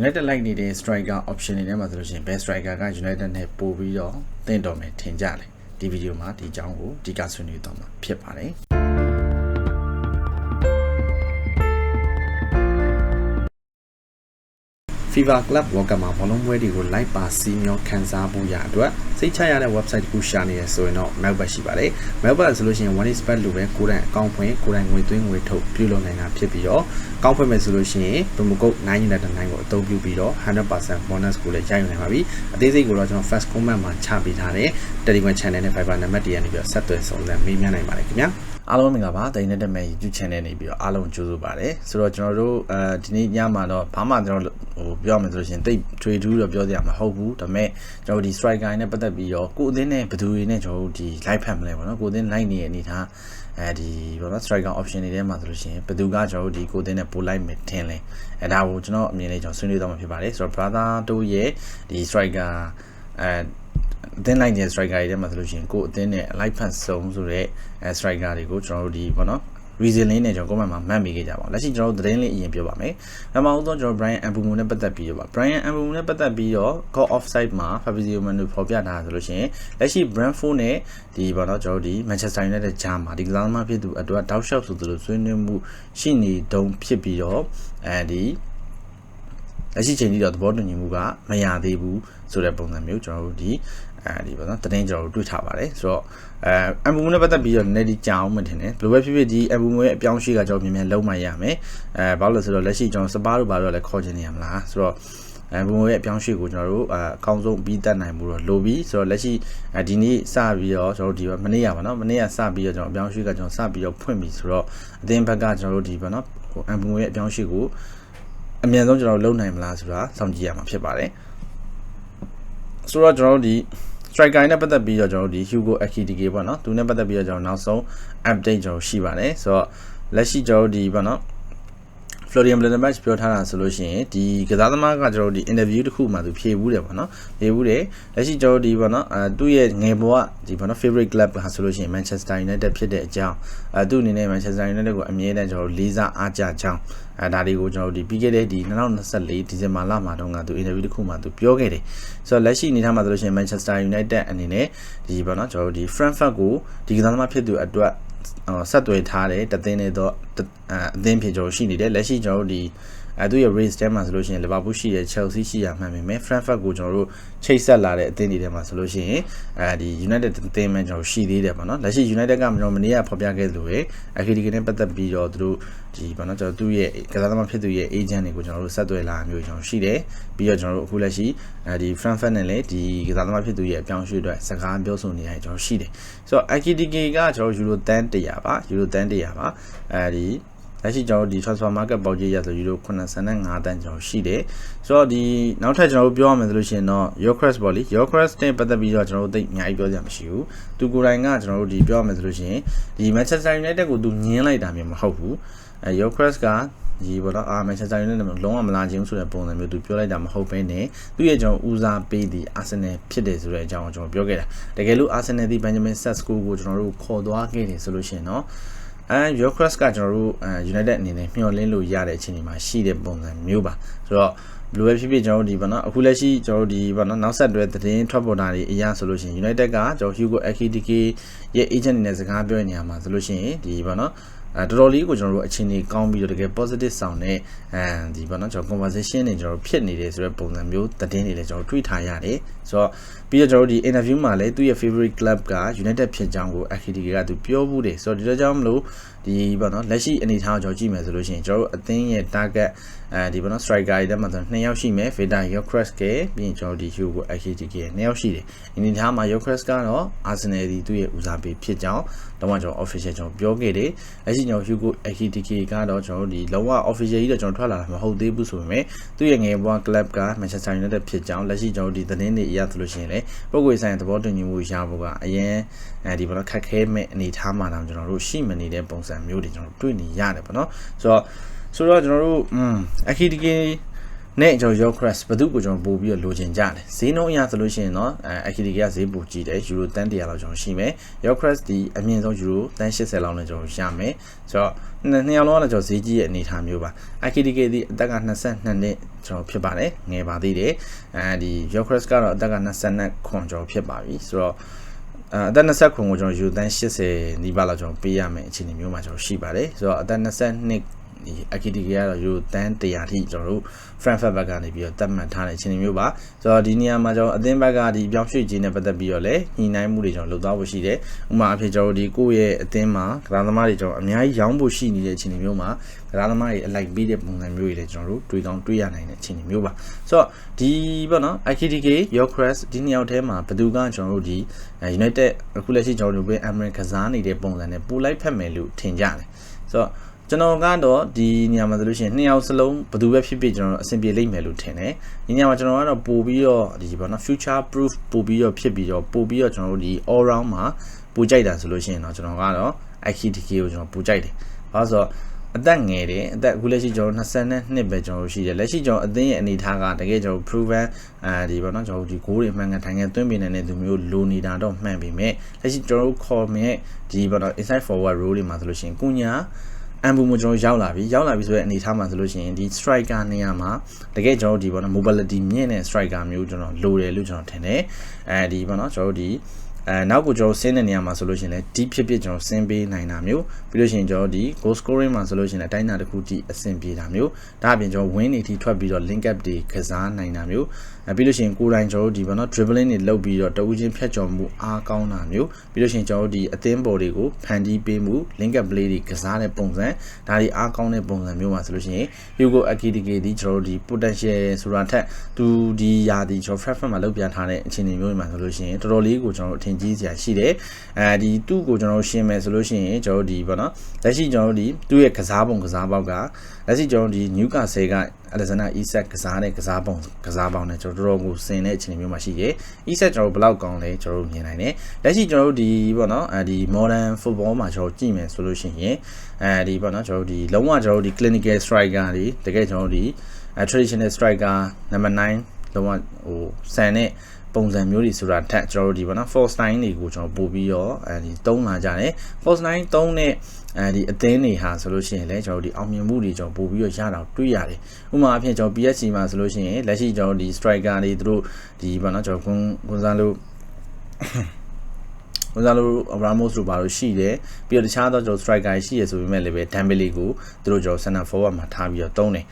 United like နေတဲ့ striker option တွေထဲမှာဆိုလို့ရှိရင် best striker က United နဲ့ပို့ပြီးတော့တင့်တော်မယ်ထင်ကြတယ်ဒီဗီဒီယိုမှာဒီအကြောင်းကိုအဓိကဆွေးနွေးသွားမှာဖြစ်ပါတယ် FIFA Club World Cup မှာဘောလုံးပွဲတွေကို live ပါစီးမျောခန်းစားဖို့ရအတွက်စိတ်ချရတဲ့ website တစ်ခုရှာနေရဆိုရင်တော့ Melbet ရှိပါတယ်။ Melbet ဆိုလို့ရှိရင် one is bet လို့ပဲကိုယ်တိုင်အကောင့်ဖွင့်ကိုယ်တိုင်ငွေသွင်းငွေထုတ်ပြုလုပ်နိုင်တာဖြစ်ပြီးတော့အကောင့်ဖွင့်မယ်ဆိုလို့ရှိရင် promo code 999ကိုအသုံးပြုပြီးတော့100% bonus ကိုလည်းရယူနိုင်ပါပြီ။အသေးစိတ်ကိုတော့ကျွန်တော် first comment မှာချပေးထားတဲ့ Telegram channel နဲ့ Viber နံပါတ်တွေကနေပြီးတော့ဆက်သွယ်ဆောင်စမ်းမေးမြန်းနိုင်ပါတယ်ခင်ဗျာ။ အားလုံးမင်္ဂလာပါဒိနေတက်မဲ့ YouTube channel နေပြီးတော့အားလုံးကြိုးဆိုပါတယ်ဆိုတော့ကျွန်တော်တို့အဲဒီနေ့ညမှာတော့ဘာမှကျွန်တော်ဟိုပြောမယ်ဆိုလို့ရှိရင်တိတ်ထွေထူးတော့ပြောစရာမဟုတ်ဘူးဒါပေမဲ့ကျွန်တော်ဒီ striker နဲ့ပတ်သက်ပြီးတော့ကိုအသင်းနဲ့ဘယ်သူတွေနဲ့ကျွန်တော်တို့ဒီ live ဖတ်မလဲပေါ့နော်ကိုအသင်း live နေတဲ့အနေထားအဲဒီဘောနော် striker option တွေထဲမှာဆိုလို့ရှိရင်ဘယ်သူကကျွန်တော်တို့ဒီကိုအသင်းနဲ့ပို့လိုက်မယ်ထင်လဲအဲဒါကိုကျွန်တော်အမြင်လေးကျွန်တော်ဆွေးနွေးသွားမှာဖြစ်ပါတယ်ဆိုတော့ brother တို့ရဲ့ဒီ striker အဲ အသင်းလိုက်တဲ့ striker တွေထဲမှာဆိုလို့ရှိရင်ကိုအသင်းနဲ့ live ဖတ်ဆုံးဆိုတဲ့ striker တွေကိုကျွန်တော်တို့ဒီပေါ့နော် reason လေးနဲ့ကျွန်တော် comment မှာမှတ်မိခဲ့ကြပါအောင်လက်ရှိကျွန်တော်တို့သတင်းလေးအရင်ပြောပါမယ်ပထမဦးဆုံးကျွန်တော် Brian Ambumo နဲ့ပတ်သက်ပြီးတော့ပါ Brian Ambumo နဲ့ပတ်သက်ပြီးတော့ call offside မှာ Fabrizio Manu ဖော်ပြထားဆိုလို့ရှိရင်လက်ရှိ Brentford နဲ့ဒီပေါ့နော်ကျွန်တော်တို့ဒီ Manchester United ဂျာမှာဒီကစားသမားဖြစ်သူအတွက်တောက်လျှောက်ဆိုသလိုဆွေးနွေးမှုရှိနေတုံးဖြစ်ပြီးတော့အဲဒီလက်ရှိချိန်ထိတော့သဘောတူညီမှုကမရသေးဘူးဆိုတဲ့ပုံစံမျိုးကျွန်တော်တို့ဒီ အဲဒီပေါ့နော်တရင်ကျွန်တော်တို့တွေ့ထားပါတယ်ဆိုတော့အဲအမ်ဘူနဲ့ပတ်သက်ပြီးတော့နည်းနည်းဒီကြောင်မှထင်တယ်ဘယ်လိုပဲဖြစ်ဖြစ်ဒီအမ်ဘူရဲ့အပြောင်းအရွှေ့ကကျွန်တော်မြန်မြန်လုံးမရမယ်အဲဘာလို့လဲဆိုတော့လက်ရှိကျွန်တော်စပါးတို့ဘာလို့လဲခေါ်ချင်နေရမလားဆိုတော့အဲဘုံရဲ့အပြောင်းရွှေ့ကိုကျွန်တော်တို့အအကောင်းဆုံးပြီးတတ်နိုင်မှုတော့လိုပြီဆိုတော့လက်ရှိဒီနေ့စပြီးတော့ကျွန်တော်တို့ဒီမနေ့ရပါတော့မနေ့ကစပြီးတော့ကျွန်တော်အပြောင်းရွှေ့ကကျွန်တော်စပြီးတော့ဖွင့်ပြီဆိုတော့အသင်းဘက်ကကျွန်တော်တို့ဒီပါနော်ဟိုအမ်ဘူရဲ့အပြောင်းရွှေ့ကိုအမြန်ဆုံးကျွန်တော်တို့လုပ်နိုင်မလားဆိုတာစောင့်ကြည့်ရမှာဖြစ်ပါတယ်ဆိုတော့ကျွန်တော်တို့ဒီ striker နဲ့ပတ်သက်ပြီးတော့ကျွန်တော်တို့ဒီ Hugo Ekitike ပေါ့နော်သူနဲ့ပတ်သက်ပြီးတော့ကျွန်တော်နောက်ဆုံး update ကျွန်တော်ရှိပါတယ်ဆိုတော့လက်ရှိကျွန်တော်တို့ဒီပေါ့နော် Florian Blanchard ပြောထားတာဆိုလို့ရှိရင်ဒီကစားသမားကကျွန်တော်တို့ဒီ interview တစ်ခုမှသူဖြေဘူးတယ်ပေါ့နော်ဖြေဘူးတယ်လက်ရှိကျွန်တော်တို့ဒီပေါ့နော်အဲသူ့ရဲ့ငယ်ဘဝဒီပေါ့နော် favorite club ကဆိုလို့ရှိရင် Manchester United ဖြစ်တဲ့အကြောင်းအဲသူ့အနေနဲ့ Manchester United ကိုအမြဲတမ်းကျွန်တော်တို့လေးစားအားကြကြောင်းအဲဒါတွေကိုကျွန်တော်တို့ဒီပြီးခဲ့တဲ့ဒီ2024ဒီဇင်ဘာလမှာတော့ကသူ interview တစ်ခုမှသူပြောခဲ့တယ်ဆိုတော့လက်ရှိအနေထားမှာဆိုလို့ရှိရင် Manchester United အနေနဲ့ဒီပေါ့နော်ကျွန်တော်တို့ဒီ Frankfurt ကိုဒီကစားသမားဖြစ်သူအတွက် ဆက်သွယ်ထားတယ်တသင်းနေတော့အသင်းဖြစ်ကျွန်တော်ရှိနေတယ်လက်ရှိကျွန်တော်တို့ဒီ အဲသူရဲ့ race တဲမှာဆိုလို့ရှိရင် Liverpool ရှိတယ် Chelsea ရှိရမှန်ပေမဲ့ Frankfurt ကိုကျွန်တော်တို့ချိတ်ဆက်လာတဲ့အသင်းတွေထဲမှာဆိုလို့ရှိရင်အဲဒီ United အသင်းမှကျွန်တော်ရှိသေးတယ်ပေါ့နော်လက်ရှိ United ကကျွန်တော်မနေ့ကဖော်ပြခဲ့သလိုပဲ Akidi နဲ့ပတ်သက်ပြီးတော့သူတို့ဒီပေါ့နော်ကျွန်တော်သူ့ရဲ့ကစားသမားဖြစ်သူရဲ့ agent တွေကိုကျွန်တော်တို့ဆက်သွယ်လာမျိုးကျွန်တော်ရှိတယ်ပြီးတော့ကျွန်တော်တို့အခုလက်ရှိအဲဒီ Frankfurt နဲ့လည်းဒီကစားသမားဖြစ်သူရဲ့အပြောင်းရွှေ့အတွက်စကားပြောဆိုနေရတယ်ကျွန်တော်ရှိတယ်ဆိုတော့ Akidi ကကျွန်တော် Euro တန်း100ပါ Euro တန်း100ပါအဲဒီ လက်ရှိကျွန်တော်တို့ဒီ transfer market ပေါက်ကြီးရဆိုယူရို85တန်းကျွန်တော်ရှိတယ်ဆိုတော့ဒီနောက်ထပ်ကျွန်တော်တို့ပြောရမယ်ဆိုလို့ရှိရင်တော့ Yocrest ပေါ့လေ Yocrest နဲ့ပတ်သက်ပြီးတော့ကျွန်တော်တို့သိအများကြီးပြောကြမှာမရှိဘူးသူကိုယ်တိုင်ကကျွန်တော်တို့ဒီပြောရမယ်ဆိုလို့ရှိရင်ဒီ Manchester United ကိုသူညင်းလိုက်တာမျိုးမဟုတ်ဘူးအဲ Yocrest ကဒီဘောတော့အာမန်ချက်စတာယူနိုက်တက်လုံးဝမလာခြင်းဆိုတဲ့ပုံစံမျိုးသူပြောလိုက်တာမဟုတ်ဘဲနဲ့သူ့ရဲ့ကျွန်တော်ဦးစားပေးသည့်အာဆင်နယ်ဖြစ်တယ်ဆိုတဲ့အကြောင်းကိုကျွန်တော်ပြောခဲ့တာတကယ်လို့အာဆင်နယ်ဒီဘန်ဂျမင်ဆက်စကိုကိုကျွန်တော်တို့ခေါ်သွားခဲ့တယ်ဆိုလို့ရှိရင်တော့ အဲ Yocrest ကကျွန်တော်တို့အဲ United အနေနဲ့မျှော်လင့်လို့ရတဲ့အခြေအနေမှာရှိတဲ့ပုံစံမျိုးပါဆိုတော့ဘလိုပဲဖြစ်ဖြစ်ကျွန်တော်တို့ဒီပေါ့နော်အခုလက်ရှိကျွန်တော်တို့ဒီပေါ့နော်နောက်ဆက်တွဲသတင်းထွက်ပေါ်တာတွေအရာဆိုလို့ရှိရင် United ကကျွန်တော် Hugo Ekitike ရဲ့ agent အနေနဲ့စကားပြောနေရမှာဆိုလို့ရှိရင်ဒီပေါ့နော်အဲတော်တော်လေးကိုကျွန်တော်တို့အခြေအနေကောင်းပြီးတော့တကယ် positive ဆောင်တဲ့အဲဒီပေါ့နော်ကျွန်တော် conversation တွေကျွန်တော်ဖြစ်နေတယ်ဆိုတဲ့ပုံစံမျိုးသတင်းတွေလည်းကျွန်တော်တွေ့ထားရတယ်ဆိုတော့ ပြီးတော့ကျွန်တော်တို့ဒီ interview မှာလည်းသူ့ရဲ့ favorite club က United ဖြစ်ကြောင်းကို Akidi ကသူပြောဘူးတယ်ဆိုတော့ဒီတော့ကြောင့်မလို့ဒီပေါ့နော်လက်ရှိအနေအထားကိုကျွန်တော်ကြည့်မယ်ဆိုလို့ရှိရင်ကျွန်တော်တို့အသင်းရဲ့ target အဲဒီပေါ့နော် striker တွေတက်မှာဆို2ယောက်ရှိမယ် Veda Yokres ကပြီးရင်ကျွန်တော်ဒီ Hugo Akidi က2ယောက်ရှိတယ်အနေအထားမှာ Yokres ကတော့ Arsenal ဒီသူ့ရဲ့ဦးစားပေးဖြစ်ကြောင်းတော့ကျွန်တော် official ကျွန်တော်ပြောခဲ့တယ်လက်ရှိကျွန်တော် Hugo Akidi ကတော့ကျွန်တော်တို့ဒီလုံးဝ official ကြီးတော့ကျွန်တော်ထွက်လာတာမဟုတ်သေးဘူးဆိုပေမဲ့သူ့ရဲ့ငယ်ဘွား club က Manchester United ဖြစ်ကြောင်းလက်ရှိကျွန်တော်ဒီသတင်းတွေအရဆိုလို့ရှိရင်လည်းပုံကွေဆိုင်သဘောတူညီမှုရဖို့ကအရင်အဲဒီဘောခက်ခဲမဲ့အနေထားမှာတော့ကျွန်တော်တို့ရှိမနေတဲ့ပုံစံမျိုးတွေကျွန်တော်တွေ့နေရတယ်ပေါ့နော်ဆိုတော့ဆိုတော့ကျွန်တော်တို့อืมအခီဒီကေ နဲ့ကျွန်တော် your crash ဘယ်သူကိုကျွန်တော်ပို့ပြီးတော့လိုချင်ကြတယ်ဈေးနှုန်းအရဆိုလို့ရှိရင်တော့အဲ actually ကဈေးပိုကြီးတယ် euro တန်း100လောက်ကျွန်တော်ရှိမယ် your crash ဒီအမြင့်ဆုံး euro တန်း80လောက်နဲ့ကျွန်တော်ရမယ်ဆိုတော့နှစ်ယောက်လုံးကကျွန်တော်ဈေးကြီးရဲ့အနေအထားမျိုးပါ IKDK ဒီအသက်က22နှစ်ကျွန်တော်ဖြစ်ပါတယ်ငယ်ပါသေးတယ်အဲဒီ your crash ကတော့အသက်က22ခွန်ကျွန်တော်ဖြစ်ပါပြီဆိုတော့အသက်20ခုကိုကျွန်တော်ယူတန်း80နီးပါးလောက်ကျွန်တော်ပေးရမယ်အခြေအနေမျိုးမှာကျွန်တော်ရှိပါတယ်ဆိုတော့အသက်22 ဒီ AKTK ကတော့ယူတန်း100ထိကျွန်တော်တို့ Frankfurt ဘက်ကနေပြီးတော့တတ်မှတ်ထားတဲ့အခြေအနေမျိုးပါဆိုတော့ဒီနေရာမှာကျွန်တော်အသင်းဘက်ကဒီပြောင်းရွှေ့ခြင်းနဲ့ပတ်သက်ပြီးတော့လည်းညှိနှိုင်းမှုတွေကျွန်တော်လုပ်သွားဖို့ရှိတယ်ဥပမာအဖြစ်ကျွန်တော်ဒီကိုယ့်ရဲ့အသင်းမှာကစားသမားတွေကျွန်တော်အများကြီးရောင်းဖို့ရှိနေတဲ့အခြေအနေမျိုးမှာကစားသမားတွေအလိုက်ပေးတဲ့ပုံစံမျိုးတွေလည်းကျွန်တော်တို့တွေ့တောင်းတွေ့ရနိုင်တဲ့အခြေအနေမျိုးပါဆိုတော့ဒီပေါ့နော် IKTK Yocrest ဒီနှစ်ယောက်ထဲမှာဘယ်သူကကျွန်တော်တို့ဒီ United အခုလက်ရှိကျွန်တော်တို့ပဲ American ကစားနေတဲ့ပုံစံနဲ့ပိုလိုက်ဖက်မယ်လို့ထင်ကြတယ်ဆိုတော့ ကျွန်တော်ကတော့ဒီနေရာမှာဆိုလို့ရှိရင်နှစ်ယောက်စလုံးဘယ်သူပဲဖြစ်ဖြစ်ကျွန်တော်အဆင်ပြေလိမ့်မယ်လို့ထင်တယ်ဒီနေရာမှာကျွန်တော်ကတော့ပို့ပြီးတော့ဒီပေါ့နော် future proof ပို့ပြီးတော့ဖြစ်ပြီးတော့ပို့ပြီးတော့ကျွန်တော်တို့ဒီ all round မှာပို့ကြိုက်တာဆိုလို့ရှိရင်တော့ကျွန်တော်ကတော့ IKTK ကိုကျွန်တော်ပို့ကြိုက်တယ်ဘာလို့ဆိုတော့အသက်ငယ်တယ်အသက်အခုလက်ရှိကျွန်တော်20နှစ်ပဲကျွန်တော်ရှိတယ်လက်ရှိကျွန်တော်အသင်းရဲ့အနေအထားကတကယ်ကျွန်တော် proven အဲဒီပေါ့နော်ကျွန်တော်ဒီဂိုးတွေမှန်ကန်ထိုင်ကန်သွင်းပေးနေတဲ့သူမျိုးလိုနေတာတော့မှန်ပေမဲ့လက်ရှိကျွန်တော်တို့ခေါ်မဲ့ဒီပေါ့နော် inside forward role တွေမှာဆိုလို့ရှိရင်ကုညာ အမ်ဘူမကျွန်တော်ရောက်လာပြီရောက်လာပြီဆိုတဲ့အနေအထားမှာဆိုလို့ရှိရင်ဒီ striker နေရာမှာတကယ်ကျွန်တော်ဒီပေါ့နော် mobility မြင့်တဲ့ striker မျိုးကျွန်တော်လိုတယ်လို့ကျွန်တော်ထင်တယ်အဲဒီပေါ့နော်ကျွန်တော်ဒီအဲနောက်ကိုကျွန်တော်ဆင်းတဲ့နေရာမှာဆိုလို့ရှိရင်လည်းဒီဖြစ်ဖြစ်ကျွန်တော်ဆင်းပေးနိုင်တာမျိုးပြီးလို့ရှိရင်ကျွန်တော်ဒီ goal scoring မှာဆိုလို့ရှိရင်လည်းအတိုင်းအတာတစ်ခုထိအဆင်ပြေတာမျိုးဒါအပြင်ကျွန်တော် win တွေထိထွက်ပြီးတော့ link up တွေကစားနိုင်တာမျိုးအဲပြီးလို့ရှိရင်ကိုယ်တိုင်ကျွန်တော်တို့ဒီဘောနော် dribbling တွေလုပ်ပြီးတော့တဦးချင်းဖြတ်ကျော်မှုအားကောင်းတာမျိုးပြီးလို့ရှိရင်ကျွန်တော်တို့ဒီအသင်းပေါ်တွေကိုဖန်တီးပေးမှု link up play တွေကစားတဲ့ပုံစံဒါတွေအားကောင်းတဲ့ပုံစံမျိုးမှာဆိုလို့ရှိရင် Hugo Akitike ဒီကျွန်တော်တို့ဒီ potential ဆိုတာထက်သူဒီယာဒီကျွန်တော် Frankfurt မှာလုပ်ပြထားတဲ့အခြေအနေမျိုးတွေမှာဆိုလို့ရှိရင်တော်တော်လေးကိုကျွန်တော်တို့အထင်ကြီးစရာရှိတယ်အဲဒီသူ့ကိုကျွန်တော်တို့ရှင်းမယ်ဆိုလို့ရှိရင်ကျွန်တော်တို့ဒီဘောနော်လက်ရှိကျွန်တော်တို့ဒီသူ့ရဲ့ကစားပုံကစားပေါက်ကလက်ရှိကျွန်တော်တို့ဒီ Newcastle က Alexander Isak ကစားတဲ့ကစားပုံကစားပေါင်းနဲ့ကျွန်တော်တို့ကိုစင်တဲ့အခြေအနေမျိုးမှာရှိတယ်။ Isak ကျွန်တော်တို့ဘယ်လောက်ကောင်းလဲကျွန်တော်တို့မြင်နိုင်တယ်။လက်ရှိကျွန်တော်တို့ဒီပေါ့နော်အဲဒီ modern football မှာကျွန်တော်ကြည့်မယ်ဆိုလို့ရှိရင်အဲဒီပေါ့နော်ကျွန်တော်တို့ဒီလုံးဝကျွန်တော်တို့ဒီ clinical striker တွေတကယ်ကျွန်တော်တို့ဒီ traditional striker number 9လုံးဝဟိုဆန်တဲ့ ပုံစံမျိုးတွေဆိုတာထက်ကျွန်တော်တို့ဒီပေါ့နော် force 9တွေကိုကျွန်တော်ပို့ပြီးတော့အဲဒီသုံးလာကြတယ် force 9သုံးတဲ့အဲဒီအသင်းတွေဟာဆိုလို့ရှိရင်လည်းကျွန်တော်တို့ဒီအောင်မြင်မှုတွေကျွန်တော်ပို့ပြီးတော့ရတာတွေ့ရတယ်ဥပမာအဖြစ်ကျွန်တော် PSG မှာဆိုလို့ရှိရင်လက်ရှိကျွန်တော်ဒီ striker တွေသူတို့ဒီပေါ့နော်ကျွန်တော်ကွန်ကွန်ဆာလိုဝန်စားလို့ Abramos တို့ဘာလို့ရှိတယ်ပြီးတော့တခြားသောကျွန်တော် striker ရှိရဆိုပေမဲ့လည်းပဲ Dembele ကိုသူတို့ကျွန်တော် center forward မှာထားပြီးတော့တုံးတယ်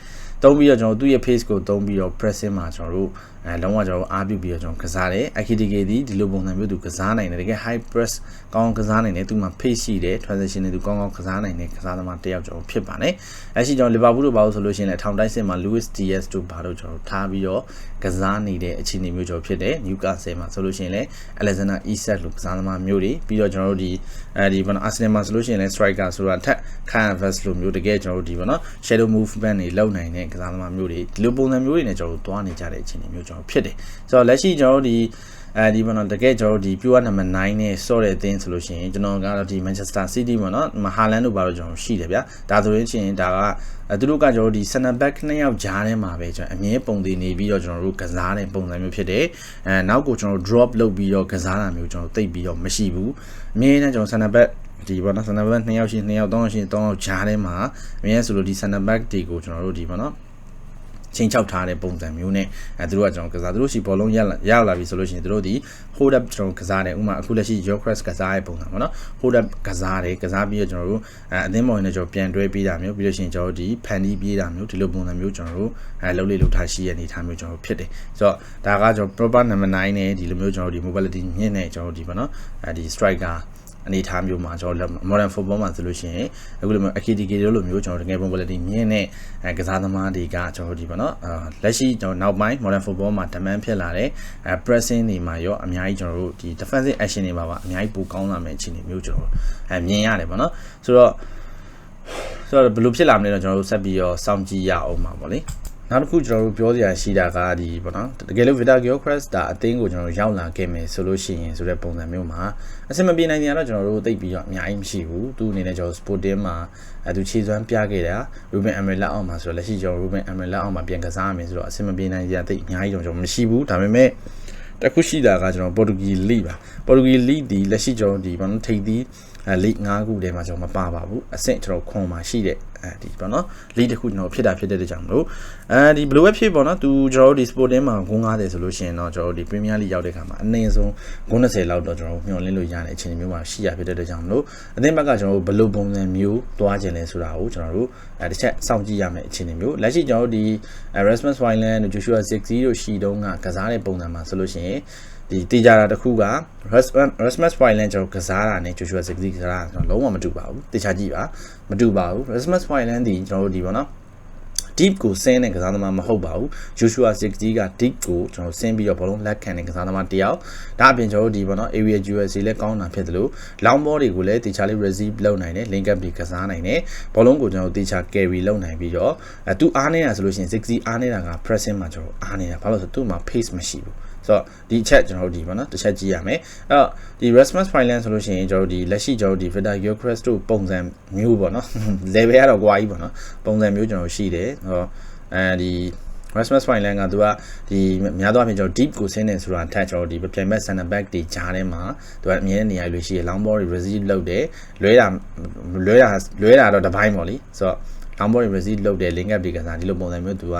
တုံးပြီးတော့ကျွန်တော်သူ့ရဲ့ face ကိုတုံးပြီးတော့ pressing မှာကျွန်တော်တို့အဲလုံးဝကျွန်တော်အားပြုပြီးတော့ကျွန်တော်ကစားတယ် AKTK ဒီဒီလိုပုံစံမျိုးသူကစားနိုင်တယ်တကယ် high press ကောင်းကစားနိုင်တယ်သူမှာ face ရှိတယ် transition တွေသူကောင်းကောင်းကစားနိုင်တယ်ကစားသမားတစ်ယောက်ကျွန်တော်ဖြစ်ပါတယ်အဲရှိကျွန်တော်လီဗာပူးတို့ဘာလို့ဆိုလို့ရှိရင်လည်းထောင်တိုက်စစ်မှာ Luis Diaz တို့ဘာလို့ကျွန်တော်ထားပြီးတော့ကစားနေတဲ့အခြေအနေမျိုးကျွန်တော်ဖြစ်တယ် Newcastle မှာဆိုလို့ရှိရင်လည်း Alexander Isak လို့ကစားသမားမျိုးတွေပြီးတော့ကျွန်တော်တို့ဒီအဲဒီဘာလို့ Arsenal မှာဆိုလို့ရှိရင်လည်း striker ဆိုတာထက် canvas လိုမျိုးတကယ်ကျွန်တော်တို့ဒီဘာလို့ shadow movement တွေလုပ်နိုင်တဲ့ကစားသမားမျိုးတွေဒီလိုပုံစံမျိုးတွေနဲ့ကျွန်တော်တို့သွားနေကြတဲ့အခြေအနေမျိုးကျွန်တော်ဖြစ်တယ်ဆိုတော့လက်ရှိကျွန်တော်တို့ဒီအဲဒီပေါ့နော်တကယ်ကျွန်တော်တို့ဒီ pure number 9နဲ့စော့တဲ့အသင်းဆိုလို့ရှိရင်ကျွန်တော်ကတော့ဒီ Manchester City ပေါ့နော်မဟာလန်တို့ဘာလို့ကျွန်တော်ရှိတယ်ဗျာဒါဆိုရင်ချင်းဒါကသူတို့ကကျွန်တော်ဒီ center back နှစ်ယောက်ကြားထဲမှာပဲကျွန်တော်အမြဲပုံသေးနေပြီးတော့ကျွန်တော်တို့ကစားတဲ့ပုံစံမျိုးဖြစ်တယ်အဲနောက်ကိုကျွန်တော် drop လုပ်ပြီးတော့ကစားတာမျိုးကျွန်တော်သိပ်ပြီးတော့မရှိဘူးအမြဲတမ်းကျွန်တော် center back ဒီဘောနော် center back 2ယောက်ရှိ2ယောက်3ယောက်ရှိ3ယောက်ကြားထဲမှာအမြဲဆိုလို့ဒီ center back တွေကိုကျွန်တော်တို့ဒီဘောနော် ချင်းချောက်ထားတဲ့ပုံစံမျိုးနဲ့အဲသူတို့ကကျွန်တော်ကစားသူတို့ရှိဘောလုံးရလာရလာပြီဆိုလို့ရှိရင်သူတို့ဒီ hold up ကျွန်တော်ကစားတယ်ဥမာအခုလက်ရှိ your crest ကစားရဲ့ပုံစံပေါ့နော် hold up ကစားတယ်ကစားပြီးတော့ကျွန်တော်တို့အဲအသင်းပေါ်နေကျွန်တော်ပြန်တွဲပေးတာမျိုးပြီးလို့ရှိရင်ကျွန်တော်တို့ဒီဖန်တီးပြေးတာမျိုးဒီလိုပုံစံမျိုးကျွန်တော်တို့အဲလုံးလေးလုံးထားရှိရအနေထားမျိုးကျွန်တော်တို့ဖြစ်တယ်ဆိုတော့ဒါကကျွန်တော် proper number 9နဲ့ဒီလိုမျိုးကျွန်တော်တို့ဒီ mobility မြင့်နေကျွန်တော်တို့ဒီပေါ့နော်အဲဒီ striker အနေထားမျိုးမှာကျွန်တော် modern football မှာဆိုလို့ရှိရင်အခုလိုမျိုး AKTK တို့လိုမျိုးကျွန်တော်တကယ် mobility မြင့်တဲ့အဲကစားသမားတွေကကျွန်တော်ဒီပေါ့နော်အာလက်ရှိကျွန်တော်နောက်ပိုင်း modern football မှာ demand ဖြစ်လာတဲ့အဲ pressing တွေမှာရောအများကြီးကျွန်တော်တို့ဒီ defensive action တွေမှာပါအများကြီးပိုကောင်းလာမယ့်အခြေအနေမျိုးကျွန်တော်အဲမြင်ရတယ်ပေါ့နော်ဆိုတော့ဆိုတော့ဘယ်လိုဖြစ်လာမလဲတော့ကျွန်တော်တို့ဆက်ပြီးတော့စောင့်ကြည့်ရအောင်ပါပေါ့လေ နောက်တစ်ခုကျွန်တော်တို့ပြောစရာရှိတာကဒီပေါ့နော်တကယ်လို့ Vita Geocrest ဒါအသင်းကိုကျွန်တော်တို့ရောက်လာခဲ့မယ်ဆိုလို့ရှိရင်ဆိုတဲ့ပုံစံမျိုးမှာအဆင်မပြေနိုင်ကြတော့ကျွန်တော်တို့သိပ်ပြီးတော့အများကြီးမရှိဘူးသူအနေနဲ့ကျွန်တော် Sporting မှာအဲသူခြေစွမ်းပြခဲ့တာ Ruben Amorim လက်အောက်မှာဆိုတော့လက်ရှိကျွန်တော် Ruben Amorim လက်အောက်မှာပြန်ကစားရမယ်ဆိုတော့အဆင်မပြေနိုင်ကြသိပ်အများကြီးတော့ကျွန်တော်မရှိဘူးဒါပေမဲ့တခုရှိတာကကျွန်တော်ပေါ်တူဂီလိပါပေါ်တူဂီလိဒီလက်ရှိကျွန်တော်ဒီဘာလို့ထိပ်သီးအဲလိ၅ခုထဲမှာကျွန်တော်မပါပါဘူးအဆင့်ကျွန်တော်ခွန်မှာရှိတဲ့ အဲဒီပေါ့နော်လိတစ်ခုကျွန်တော်ဖြစ်တာဖြစ်တဲ့ကြောင့်မလို့အဲဒီဘယ်လိုပဲဖြစ်ပေါ့နော်သူကျွန်တော်တို့ဒီ sporting မှာဂုဏ်90ဆိုလို့ရှိရင်တော့ကျွန်တော်တို့ဒီ premier league ရောက်တဲ့ခါမှာအနည်းဆုံးဂုဏ်20လောက်တော့ကျွန်တော်တို့မျှော်လင့်လို့ရတဲ့အခြေအနေမျိုးမှာရှိရဖြစ်တဲ့ကြောင့်မလို့အသင်းဘက်ကကျွန်တော်တို့ဘယ်လိုပုံစံမျိုးသွားခြင်းလဲဆိုတာကိုကျွန်တော်တို့အဲတစ်ချက်စောင့်ကြည့်ရမယ့်အခြေအနေမျိုးလက်ရှိကျွန်တော်တို့ဒီ Erasmus Wineland တို့ Joshua 60တို့ရှိတုန်းကကစားတဲ့ပုံစံမှာဆိုလို့ရှိရင်ဒီတေးကြတာတစ်ခုက Rasmus Wineland ကျွန်တော်ကစားတာနဲ့ Joshua 60ကစားတာကျွန်တော်လုံးဝမတူပါဘူးတေချာကြည့်ပါမတူပါဘူး Rasmus Wineland ဒီကျွန်တော်တို့ဒီပေါ့နော် deep ကိုဆင်းတဲ့ကစားသမားမဟုတ်ပါဘူး Joshua 60က deep ကိုကျွန်တော်ဆင်းပြီးတော့ဘောလုံးလက်ခံတဲ့ကစားသမားတစ်ယောက်ဒါအပြင်ကျွန်တော်တို့ဒီပေါ့နော် area USA လည်းကောင်းတာဖြစ်တယ်လို့ long ball တွေကိုလည်းတေချာလေး receive လုပ်နိုင်တယ် link up တွေကစားနိုင်တယ်ဘောလုံးကိုကျွန်တော်တေချာ carry လုပ်နိုင်ပြီးတော့အဲသူအားနေတာဆိုလို့ရှိရင်60အားနေတာက pressing မှာကျွန်တော်အားနေတာဘာလို့လဲဆိုတော့သူ့မှာ pace မရှိဘူး ဆိုတော့ဒီအချက်ကျွန်တော်တို့ဒီပေါ့နော်တစ်ချက်ကြည့်ရမယ်အဲ့တော့ဒီ Rasmus Finland ဆိုလို့ရှိရင်ကျွန်တော်တို့ဒီလက်ရှိကျွန်တော်တို့ဒီ Vita Gilchrist တို့ပုံစံမျိုးပေါ့နော် level ကတော့ကွာကြီးပေါ့နော်ပုံစံမျိုးကျွန်တော်ရှိတယ်ဟောအဲဒီ Rasmus Finland ကသူကဒီများသောအားဖြင့်ကျွန်တော် deep ကိုဆင်းနေဆိုတာ touch ကျွန်တော်ဒီပြန်မဲ့ center back တွေကြားထဲမှာသူကအမြဲတမ်းနေရာလိုရှိရ long ball တွေ receive လုပ်တယ်လွဲတာလွဲတာလွဲတာတော့တစ်ပိုင်းပေါ့လीဆိုတော့ long ball receive လုပ်တယ် link up တွေကစားဒီလိုပုံစံမျိုးသူက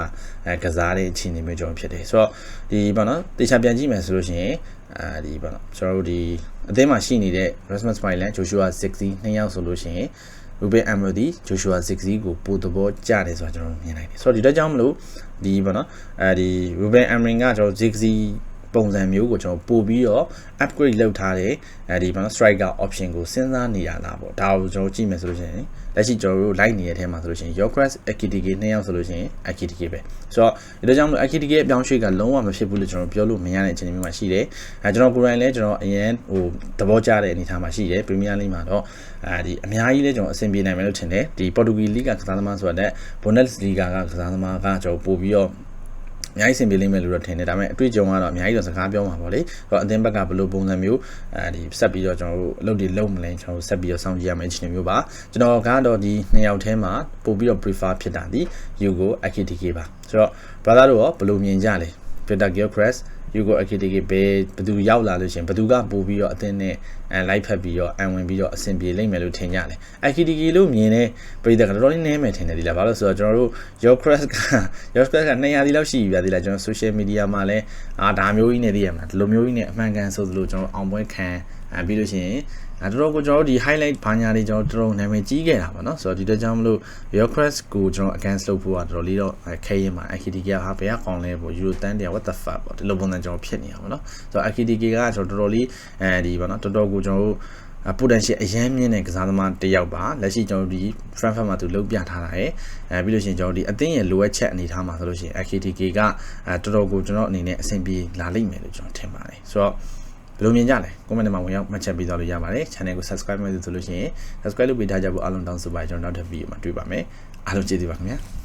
အဲကစားတဲ့အခြေအနေမျိုးကျွန်တော်ဖြစ်တယ်ဆိုတော့ဒီပေါ့နော်တေချာပြန်ကြည့်မယ်ဆိုလို့ရှိရင်အဲဒီပေါ့နော်ကျွန်တော်တို့ဒီအသင်းမှာရှိနေတဲ့ Rasmus Finland Joshua 60နှစ်ယောက်ဆိုလို့ရှိရင် Ruben Amorim ဒီ Joshua 60ကိုပို့သဘောကျတယ်ဆိုတာကျွန်တော်မြင်နိုင်တယ်ဆိုတော့ဒီတော့ကြောင့်မလို့ဒီပေါ့နော်အဲဒီ Ruben Amorim ကကျွန်တော်60 ပုံစံမျိုးကိုကျွန်တော်ပို့ပြီးတော့ upgrade လုပ်ထားတယ်အဲဒီဘာလို့ striker option ကိုစဉ်းစားနေရတာပေါ့ဒါကိုကျွန်တော်ကြည့်မယ်ဆိုလို့ရှိရင်လက်ရှိကျွန်တော်တို့ live နေတဲ့အထဲမှာဆိုလို့ရှိရင် Yokras AKTK နှစ်ယောက်ဆိုလို့ရှိရင် AKTK ပဲဆိုတော့ဒီလိုကြောင့်မလို့ AKTK အပြောင်းရွှေ့ကလုံးဝမဖြစ်ဘူးလို့ကျွန်တော်ပြောလို့မရတဲ့အခြေအနေမျိုးမှာရှိတယ်အဲကျွန်တော်ကိုယ်တိုင်လည်းကျွန်တော်အရင်ဟိုသဘောကျတဲ့အနေအထားမှာရှိတယ် Premier League မှာတော့အဲဒီအများကြီးလည်းကျွန်တော်အဆင်ပြေနိုင်မယ်လို့ထင်တယ်ဒီ Portuguese League ကကစားသမားဆိုတဲ့ Bundesliga ကကစားသမားကကျွန်တော်ပို့ပြီးတော့ အများကြီးစင်ပြေလိမ့်မယ်လို့တော့ထင်တယ်ဒါပေမဲ့အတွေ့အကြုံကတော့အများကြီးတော့စကားပြောမှာပေါ့လေဆိုတော့အသင်းဘက်ကဘယ်လိုပုံစံမျိုးအဲဒီဆက်ပြီးတော့ကျွန်တော်တို့အလုပ်တွေလုပ်မလဲကျွန်တော်တို့ဆက်ပြီးတော့စောင့်ကြည့်ရမယ့်အခြေအနေမျိုးပါကျွန်တော်ကတော့ဒီနှစ်ယောက်ထဲမှာပို့ပြီးတော့ prefer ဖြစ်တာဒီ Yugo Akitike ပါဆိုတော့ brother တို့ရောဘယ်လိုမြင်ကြလဲ Peter Gilchrist Yugo Akitike ဘယ်ဘယ်သူရောက်လာလို့ရှင်ဘယ်သူကပို့ပြီးတော့အသင်းနဲ့အဲလိုက်ဖက်ပြီးတော့အံဝင်ပြီးတော့အဆင်ပြေလိမ့်မယ်လို့ထင်ကြတယ် Akitike လို့မြင်တဲ့ပြည်သူကတော်တော်လေးနည်းမယ်ထင်တယ်ဒီလားဘာလို့ဆိုတော့ကျွန်တော်တို့ Gilchrist က Gilchrist က200ဒီလောက်ရှိပြီဗျာဒီလားကျွန်တော် social media မှာလည်းအာဒါမျိုးကြီးနေသိရမှာဒီလိုမျိုးကြီးနဲ့အမှန်ကန်ဆိုသလိုကျွန်တော်အောင်ပွဲခံအဲပြီးလို့ရှိရင် အဲတော်တော်ကိုကျွန်တော်တို့ဒီ highlight ဘာညာတွေကျွန်တော်တို့တော်တော်နာမည်ကြီးခဲ့တာပေါ့နော်ဆိုတော့ဒီတော့ကြောင့်မလို့ Yorkres ကိုကျွန်တော် against လုပ်ဖို့ကတော်တော်လေးတော့ခဲရင်မှာ AKDK ဟာဘယ်ကကောင်းလဲပေါ့ Euro တန်းတရား what the fuck ပေါ့ဒီလိုပုံစံကျွန်တော်ဖြစ်နေတာပေါ့နော်ဆိုတော့ AKDK ကကျွန်တော်တော်တော်လေးအဲဒီပေါ့နော်တော်တော်ကိုကျွန်တော်တို့အပိုတန်ရှီအရန်မြင့်တဲ့ကစားသမားတစ်ယောက်ပါလက်ရှိကျွန်တော်တို့ဒီ Frankfurt မှာသူလုံပြထားတာရယ်အဲပြီးလို့ရှိရင်ကျွန်တော်ဒီအသင်းရဲ့လိုအပ်ချက်အနေထားမှာဆိုလို့ရှိရင် AKDK ကအဲတော်တော်ကိုကျွန်တော်အနေနဲ့အဆင်ပြေလာလိမ့်မယ်လို့ကျွန်တော်ထင်ပါတယ်ဆိုတော့ ဘယ်လိုမြင်ကြလဲ comment ထဲမှာဝင်ရောက်မှတ်ချက်ပေးသွားလို့ရပါတယ် channel ကို subscribe လုပ်ဆိုလို့ရှိရင် subscribe လုပ်ပေးထားကြဖို့အားလုံးတောင်းဆိုပါတယ်ကျွန်တော်နောက်ထပ် video မှာတွေ့ပါမယ်အားလုံးကျေးဇူးပါခင်ဗျာ